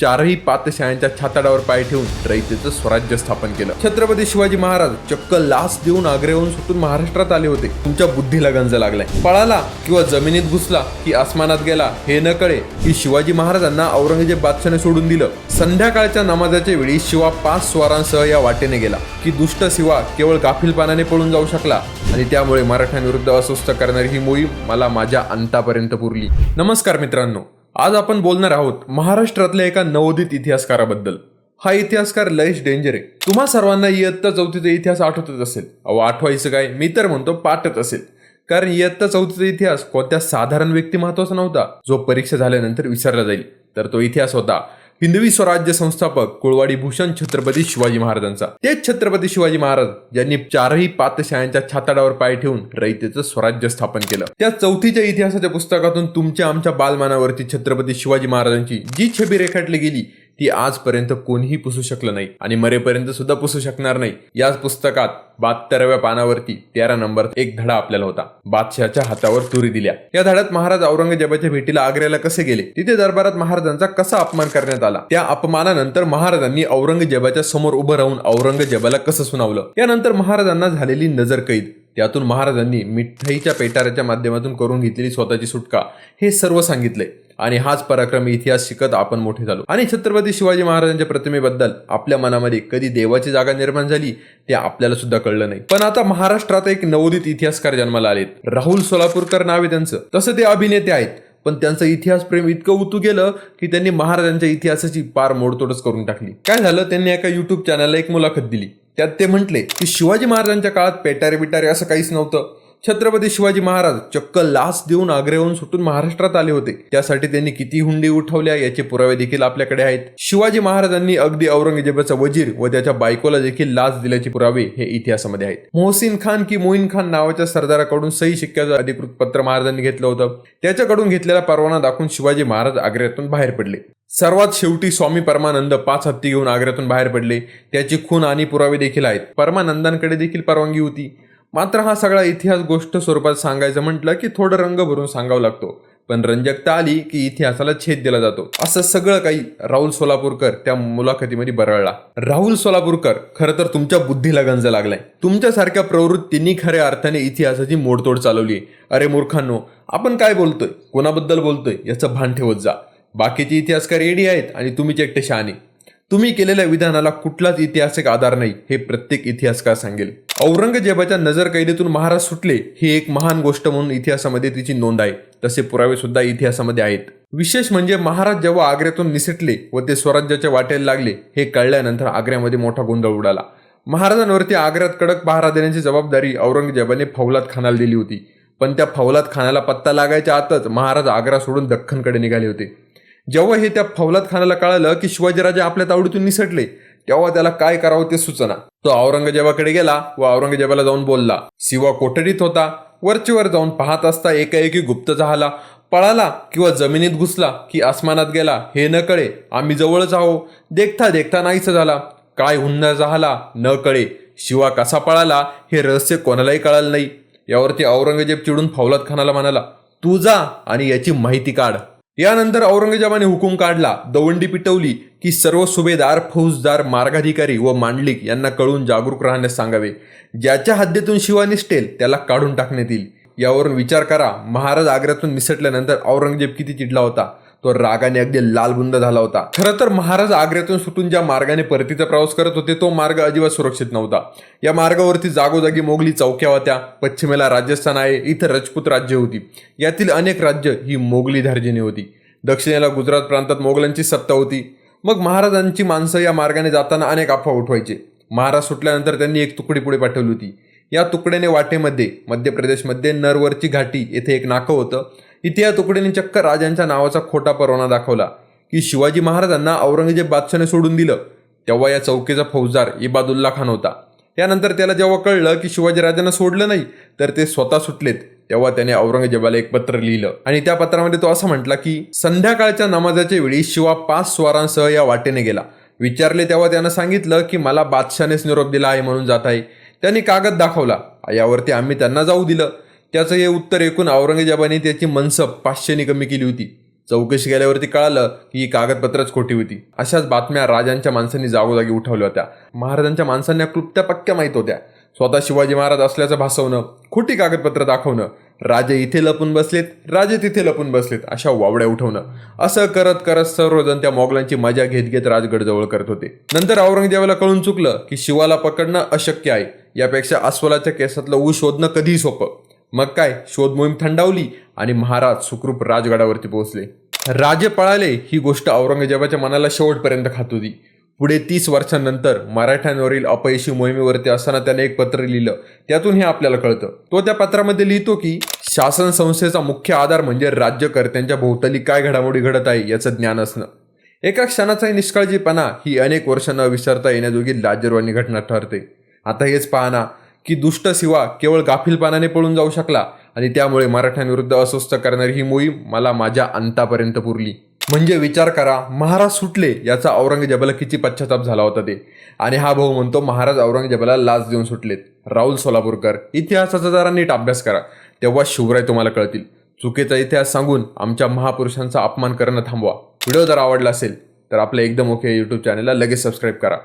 चारही पातशाळांच्या छाताडावर पाय ठेवून रयतेचं स्वराज्य स्थापन केलं. छत्रपती शिवाजी महाराज चक्क लाच देऊन आग्रेहून सुटून महाराष्ट्रात आले होते. तुमच्या बुद्धीला गंज लागलाय. पळाला किंवा जमिनीत घुसला की आसमानात गेला हे न कळे की शिवाजी महाराजांना औरंगजेब बादशाने सोडून दिलं. संध्याकाळच्या नमाजाच्या वेळी शिवा पाच स्वारांसह या वाटेने गेला की दुष्ट शिवा केवळ गाफीलपणाने पळून जाऊ शकला आणि त्यामुळे मराठ्यांविरुद्ध अस्वस्थ करणारी ही मोहीम मला माझ्या अंतापर्यंत पुरली. नमस्कार मित्रांनो. आज आपण बोलणार आहोत महाराष्ट्रातल्या एका नवोदित इतिहासकाराबद्दल. हा इतिहासकार लयश डेंजर. आहे तुम्हा सर्वांना इयत्ता चौथीचा इतिहास आठवतच असेल. अहो आठवायचं काय मी तर म्हणतो पाठत असेल. कारण इयत्ता चौथीचा इतिहास कोणत्या साधारण व्यक्ती महत्त्वाचा नव्हता जो परीक्षा झाल्यानंतर विसरला जाईल. तर तो इतिहास होता. हिंदवी स्वराज्य संस्थापक कुळवाडी भूषण छत्रपती शिवाजी महाराजांचा. तेच छत्रपती शिवाजी महाराज यांनी चारही पातशाळांच्या छाताडावर पाय ठेवून रयतेचं स्वराज्य स्थापन केलं. त्या चौथीच्या इतिहासाच्या पुस्तकातून तुमच्या आमच्या बालमानावरती छत्रपती शिवाजी महाराजांची जी छबी रेखाटली गेली ती आजपर्यंत कोणीही पुसू शकलं नाही आणि मरेपर्यंत सुद्धा पुसू शकणार नाही. याच पुस्तकात बहात्तराव्या पानावरती तेरा नंबर एक धडा आपल्याला होता. बादशहाच्या हातावर तुरी दिल्या. या धड्यात महाराज औरंगजेबाच्या भेटीला आग्र्याला कसे गेले? तिथे दरबारात महाराजांचा कसा अपमान करण्यात आला? त्या अपमानानंतर महाराजांनी औरंगजेबाच्या समोर उभं राहून औरंगजेबाला कसं सुनावलं? यानंतर महाराजांना झालेली नजर कैद त्यातून महाराजांनी मिठाईच्या पेटाऱ्याच्या माध्यमातून करून घेतलेली स्वतःची सुटका हे सर्व सांगितले. आणि हाच पराक्रमी इतिहास शिकत आपण मोठे झालो. आणि छत्रपती शिवाजी महाराजांच्या प्रतिमेबद्दल आपल्या मनामध्ये कधी देवाची जागा निर्माण झाली ते आपल्याला सुद्धा कळलं नाही. पण आता महाराष्ट्रात एक नवोदित इतिहासकार जन्माला आलेत. राहुल सोलापूरकर नाव आहे त्यांचं. तसं ते अभिनेते आहेत. पण त्यांचं इतिहास प्रेम इतकं उतू गेलं की त्यांनी महाराजांच्या इतिहासाची पार मोडतोडच करून टाकली. काय झालं? त्यांनी एका युट्यूब चॅनलला एक मुलाखत दिली. त्यात ते म्हटले की शिवाजी महाराजांच्या काळात पेटारे बिटारे असं काहीच नव्हतं. छत्रपती शिवाजी महाराज चक्क लाच देऊन आग्र्याहून सुटून महाराष्ट्रात आले होते. त्यासाठी त्यांनी किती हुंडी उठवल्या याचे पुरावे देखील आपल्याकडे आहेत. शिवाजी महाराजांनी अगदी औरंगजेबाचा वजीर व त्याच्या बायकोला देखील लाच दिल्याचे पुरावे हे इतिहासामध्ये आहेत. मोहसिन खान की मोईन खान नावाच्या सरदाराकडून सही शिक्क्याचं अधिकृत पत्र महाराजांनी घेतलं होतं. त्याच्याकडून घेतलेला परवाना दाखवून शिवाजी महाराज आग्र्यातून बाहेर पडले. सर्वात शेवटी स्वामी परमानंद पाच हत्ती घेऊन आग्र्यातून बाहेर पडले. त्याची खून आणि पुरावे देखील आहेत. परमानंदांकडे देखील परवानगी होती. मात्र हा सगळा इतिहास गोष्ट स्वरूपात सांगायचं म्हटलं की थोडं रंग भरून सांगावं लागतो. पण रंजकता आली की इतिहासाला छेद दिला जातो. असं सगळं काही राहुल सोलापूरकर त्या मुलाखतीमध्ये बरळला. राहुल सोलापूरकर खरं तर तुमच्या बुद्धीला गंज लागलाय. तुमच्यासारख्या प्रवृत्तींनी खऱ्या अर्थाने इतिहासाची मोडतोड चालवली अरे मूर्खांनो आपण काय बोलतोय? कोणाबद्दल बोलतोय? याचं भान ठेवत जा. बाकीचे इतिहासकार रेडी आहेत आणि तुम्हीच एकटे शहाणे. तुम्ही केलेल्या विधानाला कुठलाच ऐतिहासिक आधार नाही हे प्रत्येक इतिहासकार सांगेल. औरंगजेबाच्या नजर कैदेतून महाराज सुटले ही एक महान गोष्ट म्हणून इतिहासामध्ये तिची नोंद आहे. तसे पुरावे सुद्धा इतिहासामध्ये आहेत. विशेष म्हणजे महाराज जेव्हा आग्र्यातून निसटले व ते स्वराज्याच्या वाटेला लागले हे कळल्यानंतर आग्र्यामध्ये मोठा गोंधळ उडाला. महाराजांवरती आग्र्यात कडक पहारा देण्याची जबाबदारी औरंगजेबाने फौलाद खानाला दिली होती. पण त्या फौलाद खानाला पत्ता लागायच्या आतच महाराज आग्रा सोडून दख्खनकडे निघाले होते. जेव्हा हे त्या फौलाद खानाला कळालं की शिवाजीराजे आपल्या तावडीतून निसटले तेव्हा त्याला काय करावं ते सुचना. तो औरंगजेबाकडे गेला व औरंगजेबाला जाऊन बोलला शिवा कोठडीत होता? वरचीवर जाऊन पाहत असता एकाएकी गुप्त झाला. पळाला किंवा जमिनीत घुसला की आसमानात गेला हे न कळे. आम्ही जवळच आहो. देखता देखता नाहीसा झाला. काय हुन्नर झाला? न कळे. शिवा कसा पळाला? हे रहस्य कोणालाही कळालं नाही. यावरती औरंगजेब चिडून फौलाद खानाला म्हणाला तू जा आणि याची माहिती काढ. यानंतर औरंगजेबाने हुकूम काढला दवंडी पिटवली की सर्व सुभेदार फौजदार मार्गाधिकारी व मांडलिक यांना कळून जागरूक राहण्यास सांगावे. ज्याच्या हद्दीतून शिवा निसटेल त्याला काढून टाकण्यात येईल. यावरून विचार करा महाराज आग्र्यातून निसटल्यानंतर औरंगजेब किती चिडला होता. तो रागाने अगदी लालबुंद झाला होता. खरं तर महाराज आग्र्यातून सुटून ज्या मार्गाने परतीचा प्रवास करत होते तो मार्ग अजिबात सुरक्षित नव्हता. या मार्गावरती जागोजागी मोगली चौक्या होत्या पश्चिमेला राजस्थान आहे इथं राजपूत राज्य होती. यातील अनेक राज्य ही मोगली धार्जिनी होती. दक्षिणेला गुजरात प्रांतात मोगलांची सत्ता होती. मग महाराजांची माणसं या मार्गाने जाताना अनेक अफवा उठवायचे. महाराज सुटल्यानंतर त्यांनी एक तुकडी पुढे पाठवली होती. या तुकड्याने वाटेमध्ये मध्य प्रदेशमध्ये नरवरची घाटी येथे एक नाकं होतं. इतिहास या तुकडीने चक्क राजांच्या नावाचा खोटा परवाना दाखवला. की शिवाजी महाराजांना औरंगजेब बादशाने सोडून दिलं तेव्हा या चौकीचा फौजदार इबादुल्ला खान होता. त्यानंतर त्याला जेव्हा कळलं की शिवाजीराजांना सोडलं नाही तर ते स्वतः सुटलेत तेव्हा त्याने औरंगजेबाला एक पत्र लिहिलं. आणि त्या पत्रामध्ये तो असं म्हटला की संध्याकाळच्या नमाजाच्या वेळी शिवा पाच स्वारांसह या वाटेने गेला. विचारले तेव्हा त्यानं सांगितलं की मला बादशानेच निरोप दिला आहे म्हणून जात आहे. त्यांनी कागद दाखवला. यावरती आम्ही त्यांना जाऊ दिलं. त्याचं हे उत्तर ऐकून औरंगजेबाने त्याची मनसब पाचशेने कमी केली होती. चौकशी केल्यावरती कळालं की ही कागदपत्रच खोटी होती. अशाच बातम्या राजांच्या माणसांनी जागोजागी उठवल्या होत्या. महाराजांच्या माणसांना क्लुप्त्या पक्क्या माहीत होत्या. स्वतः शिवाजी महाराज असल्याचं भासवणं खोटी कागदपत्र दाखवणं राजे इथे लपून बसलेत राजे तिथे लपून बसलेत अशा वावड्या उठवणं असं करत करत सर्वजण त्या मोगलांची मजा घेत घेत राजगड जवळ करत होते. नंतर औरंगजेबाला कळून चुकलं की शिवाला पकडणं अशक्य आहे. यापेक्षा अस्वलाच्या केसातलं ऊस शोधणं कधीही सोपं. मग काय? शोध मोहीम थंडावली आणि महाराज सुखरूप राजगडावरती पोहोचले. राजे पळाले ही गोष्ट औरंगजेबाच्या मनाला शेवटपर्यंत खात होती. पुढे तीस वर्षांनंतर मराठ्यांवरील अपयशी मोहिमेवरती असताना त्याने एक पत्र लिहिलं. त्यातून हे आपल्याला कळतं. तो त्या पत्रामध्ये लिहितो की शासन संस्थेचा मुख्य आधार म्हणजे राज्यकर्त्यांच्या भोवताली काय घडामोडी घडत आहे याचं ज्ञान असणं. एका क्षणाचाही निष्काळजीपणा ही अनेक वर्ष न विसरता येण्याजोगी लाजरवाणी घटना ठरते. आता हेच पाहना की दुष्ट शिवा केवळ गाफीलपणाने पळून जाऊ शकला आणि त्यामुळे मराठ्यांविरुद्ध अस्वस्थ करणारी ही मोहीम मला माझ्या अंतापर्यंत पुरली. म्हणजे विचार करा महाराज सुटले याचा औरंगजेबाला किती पश्चाताप झाला होता ते. आणि हा भाऊ म्हणतो महाराज औरंगजेबाला लाच देऊन सुटलेत. राहुल सोलापूरकर इतिहासाचा जरा नीट अभ्यास करा तेव्हा शिवराय तुम्हाला कळतील. चुकीचा इतिहास सांगून आमच्या महापुरुषांचा अपमान करणं थांबवा. व्हिडिओ जर आवडला असेल तर आपल्या एकदम ओके यूट्यूब चॅनलला लगेच सबस्क्राईब करा.